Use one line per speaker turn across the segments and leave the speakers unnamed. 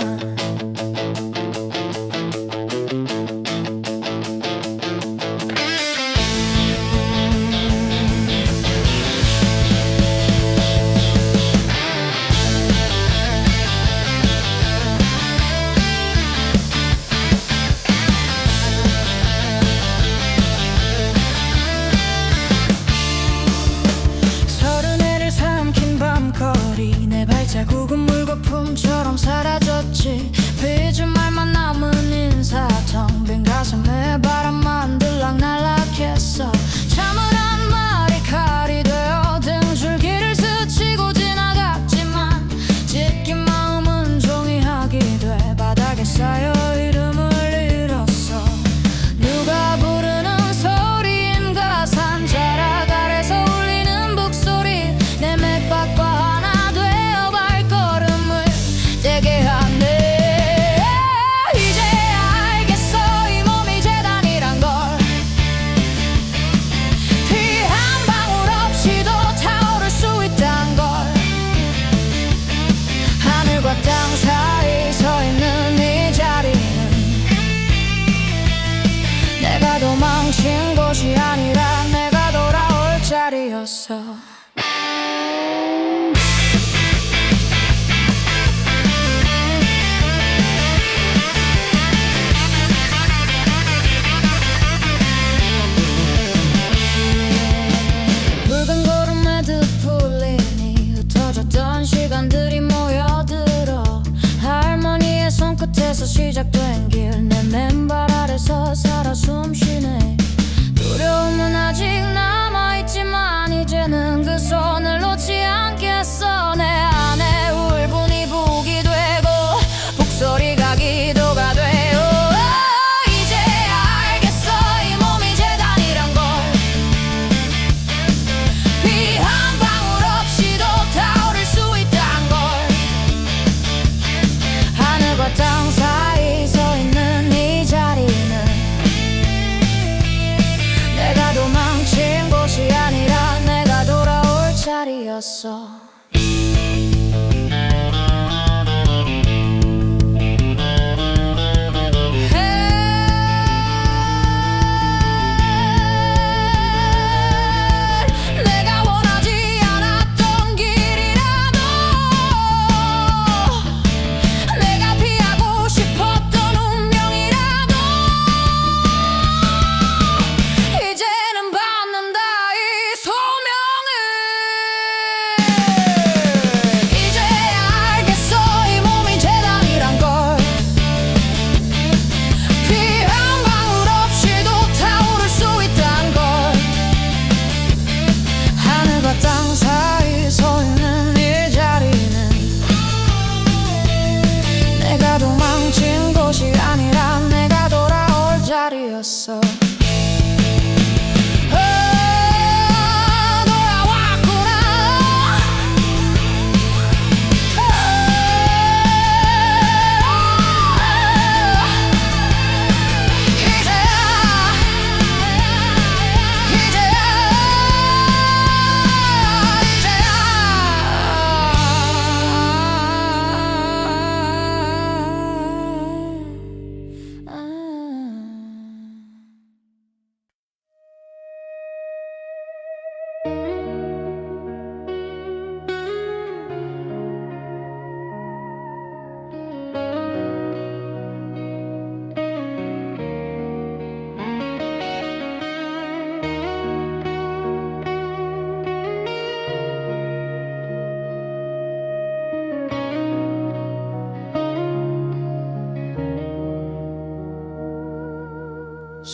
love.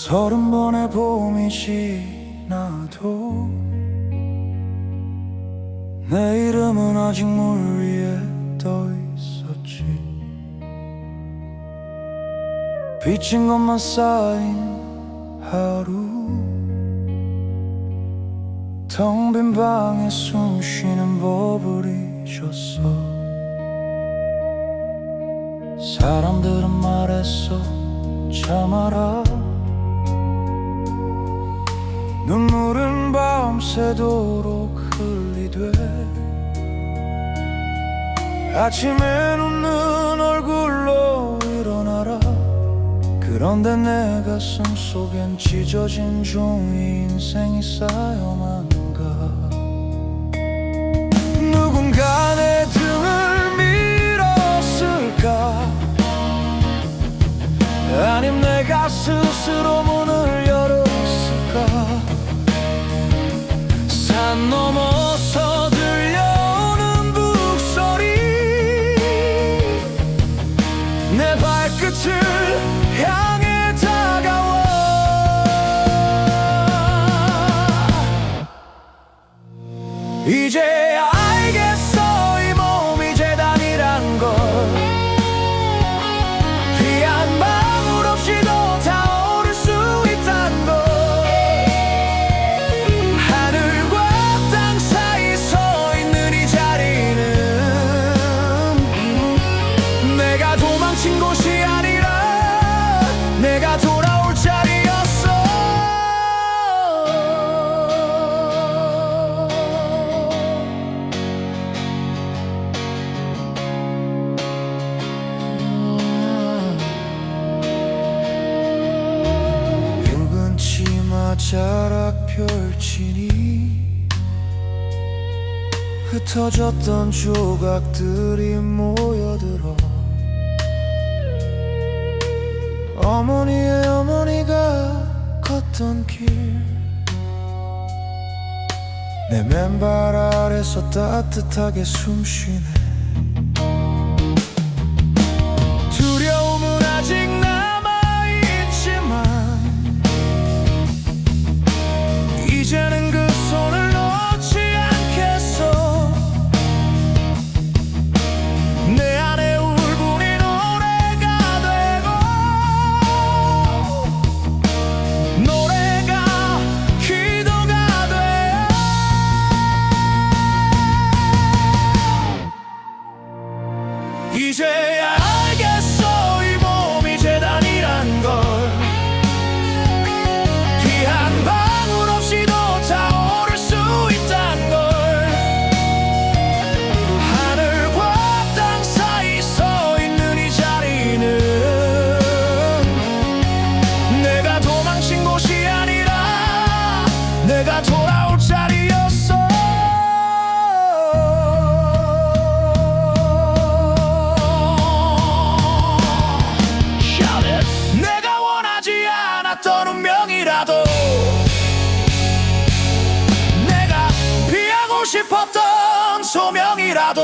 서른 번의 봄이 지나도 내 이름은 아직 물 위에 떠 있었지. 비친 것만 쌓인 하루 텅 빈 방에 숨 쉬는 법을 잊었어. 사람들은 말했어 참아라. 눈물은 밤새도록 흘리되 아침엔 웃는 얼굴로 일어나라. 그런데 내 가슴 속엔 찢어진 종이 인생이 쌓여만 이제야 지니 흩어졌던 조각들이 모여들어 어머니의 어머니가 걷던 길 내 맨발 아래서 따뜻하게 숨 쉬네. 이제야 운명이라도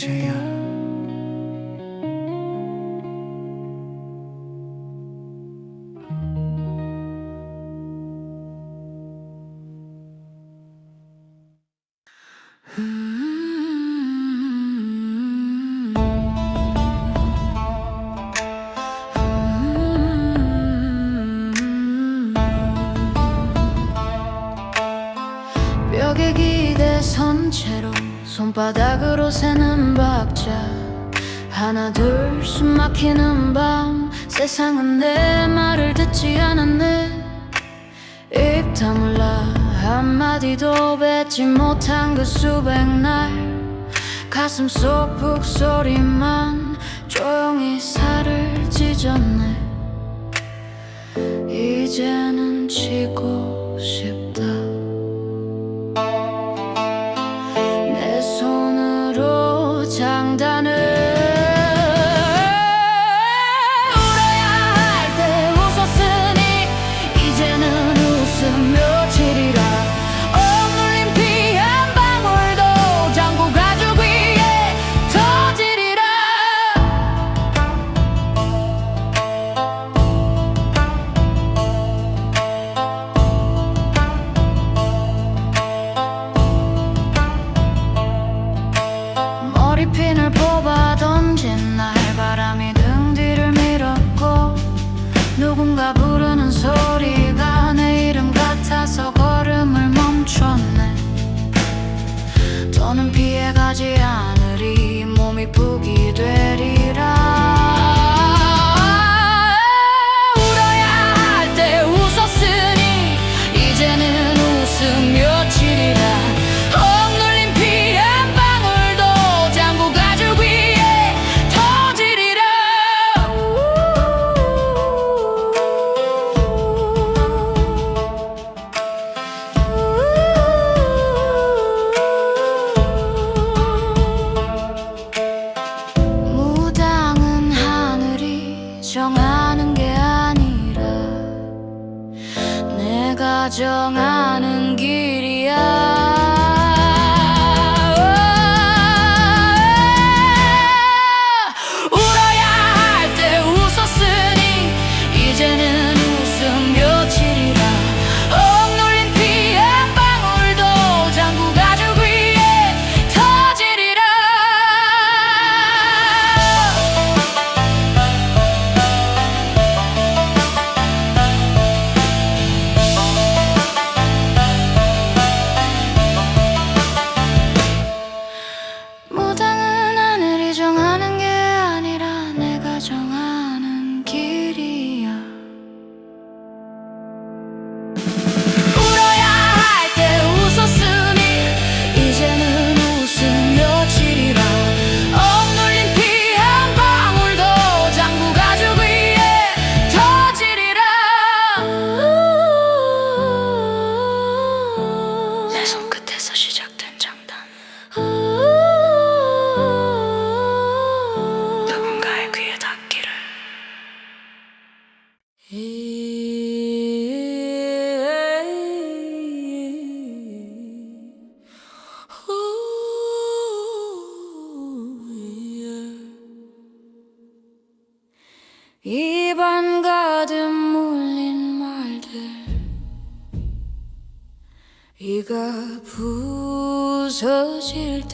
이제야
기대 선 채로 손바닥으로 새는 박자. 하나 둘 숨 막히는 밤. 세상은 내 말을 듣지 않았네. 입 다물라 한마디도 뱉지 못한 그 수백 날. 가슴 속 북소리만 조용히 살을 찢었네. 이제는 지고 싶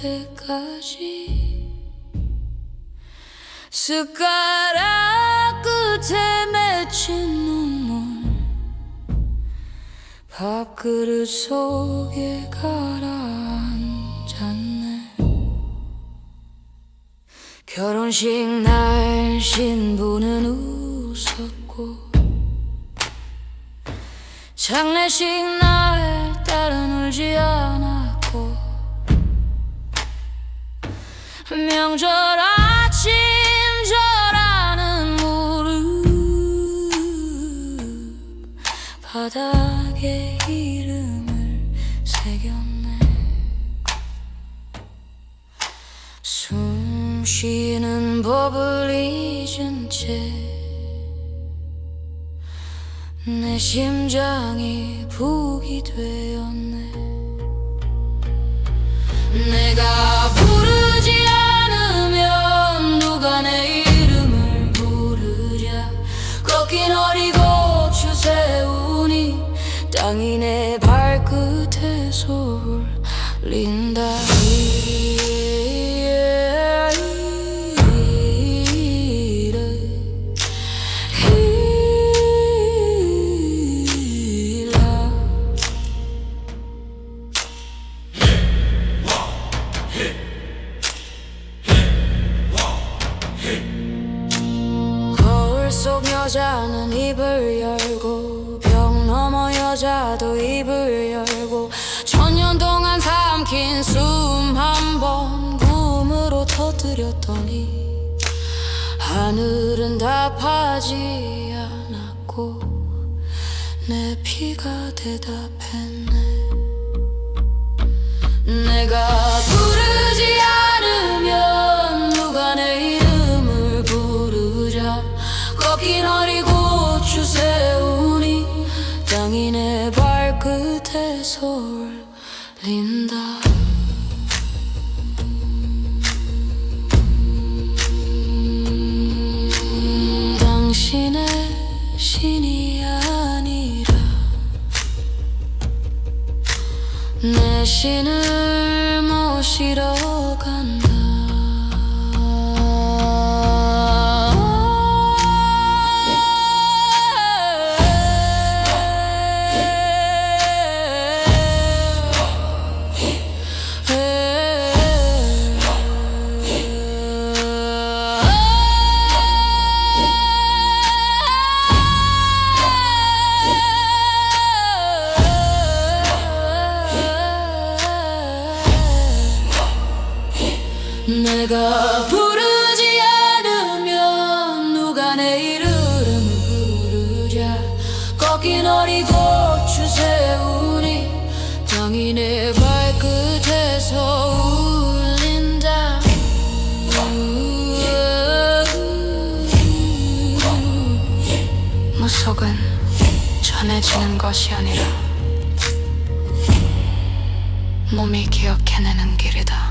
때까지 숟가락 끝에 맺힌 눈물 밥그릇 속에 가라앉았네. 결혼식 날 신부는 웃었고 장례식 날 딸은 울지 않았 명절 아침 절하는 무릎 바닥에 이름을 새겼네. 숨 쉬는 법을 잊은 채 내 심장이 북이 되었네 꺾인 어리고 추 세우니 땅이 내 발끝에 솔린다 속 여자는 입을 열고 벽 너머 여자도 입을 열고 천년 동안 삼킨 숨 한번 꿈으로 터뜨렸더니 하늘은 답하지 않았고 내 피가 대답했네. 내가 부르지 않 솔린다. 당신의 신이 아니라 내 신을 모시러 기억하는 것이 아니라 몸이 기억해내는 길이다.